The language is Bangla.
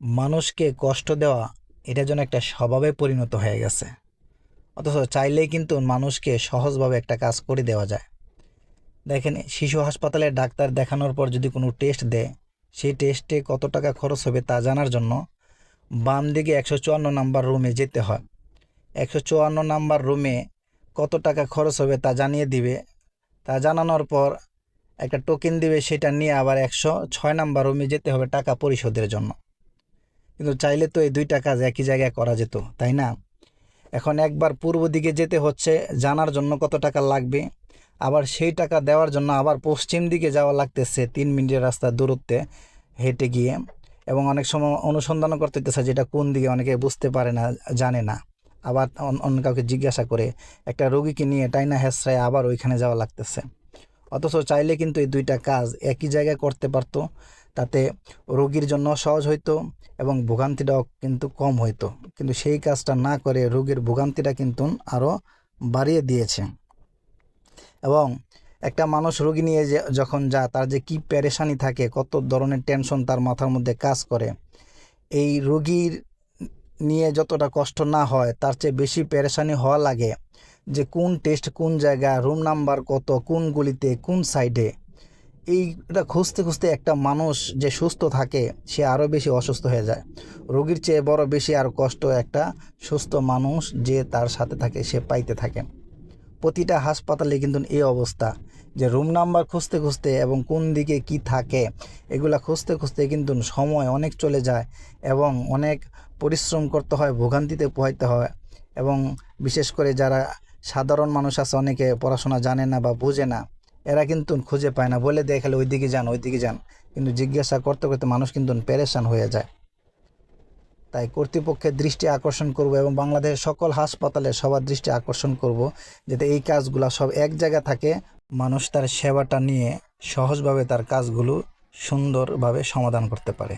মানুষকে কষ্ট দেওয়া, এটা যেন একটা স্বভাবে পরিণত হয়ে গেছে। অথচ চাইলেই কিন্তু মানুষকে সহজভাবে একটা কাজ করে দেওয়া যায়। দেখেন, শিশু হাসপাতালে ডাক্তার দেখানোর পর যদি কোনো টেস্ট দেয়, সেই টেস্টে কত টাকা খরচ হবে তা জানার জন্য বাম দিকে একশো চুয়ান্ন নাম্বার রুমে যেতে হয়। একশো চুয়ান্ন নাম্বার রুমে কত টাকা খরচ হবে তা জানিয়ে দিবে। তা জানানোর পর একটা টোকেন দিবে, সেটা নিয়ে আবার একশো ছয় নাম্বার রুমে যেতে হবে টাকা পরিশোধের জন্য। কিন্তু চাইলে তো এই দুইটা কাজ একই জায়গায় করা যেত, তাই না? এখন একবার পূর্ব দিকে যেতে হচ্ছে, জানার জন্য কত টাকা লাগবে? আবার সেই টাকা দেওয়ার জন্য আবার পশ্চিম দিকে যাওয়া লাগতেছে তিন মিনিটের রাস্তার দূরত্বে হেঁটে গিয়ে। এবং অনেক সময় অনুসন্ধানও করতে হতেছে যেটা কোন দিকে, অনেকে বুঝতে পারে না, জানে না। আবার অন- অন্য কাউকে জিজ্ঞাসা করে একটা রোগীকে নিয়ে টাইনা হেসরায় আবার ওইখানে যাওয়া লাগতেছে। অথচ চাইলে কিন্তু এই দুইটা কাজ একই জায়গায় করতে পারতো। তাতে রোগীর জন্য সহজ হইতো এবং ভোগান্তিটাও কিন্তু কম হইতো। কিন্তু সেই কাজটা না করে রোগীর ভোগান্তিটা কিন্তু আরও বাড়িয়ে দিয়েছে। এবং একটা মানুষ রোগী নিয়ে যে যখন যা তার যে কি প্যারেশানি থাকে, কত ধরনের টেনশন তার মাথার মধ্যে কাজ করে, এই রোগীর নিয়ে যতটা কষ্ট না হয়, তার চেয়ে বেশি প্যারেশানি হওয়া লাগে যে কোন টেস্ট কোন জায়গা রুম নাম্বার কত, কোন গলিতে, কোন সাইডে এইটা খুঁজতে খুঁজতে একটা মানুষ যে সুস্থ থাকে, সে আরও বেশি অসুস্থ হয়ে যায়। রোগীর চেয়ে বড় বেশি আর কষ্ট একটা সুস্থ মানুষ যে তার সাথে থাকে, সে পাইতে থাকে। প্রতিটা হাসপাতালে কিন্তু এই অবস্থা যে রুম নাম্বার খুঁজতে খুঁজতে এবং কোন দিকে কি থাকে, এগুলা খুঁজতে খুঁজতে কিন্তু সময় অনেক চলে যায় এবং অনেক পরিশ্রম করতে হয়, ভোগান্তিতে পোহাইতে হয় এবং বিশেষ করে যারা সাধারণ মানুষ আছে, অনেকে পড়াশোনা জানে না বা বোঝে না। এরা কিন্তু খুঁজে পায় না। বলে দেয় খালি ওইদিকে যান ওইদিকে যান। কিন্তু জিজ্ঞাসা করতে করতে মানুষ কিন্তু পেরেশান হয়ে যায়। তাই কর্তৃপক্ষের দৃষ্টি আকর্ষণ করব এবং বাংলাদেশের সকল হাসপাতালে সবার দৃষ্টি আকর্ষণ করব, যাতে এই কাজগুলো সব এক জায়গা থাকে। মানুষ তার সেবাটা নিয়ে সহজভাবে তার কাজগুলো সুন্দরভাবে সমাধান করতে পারে।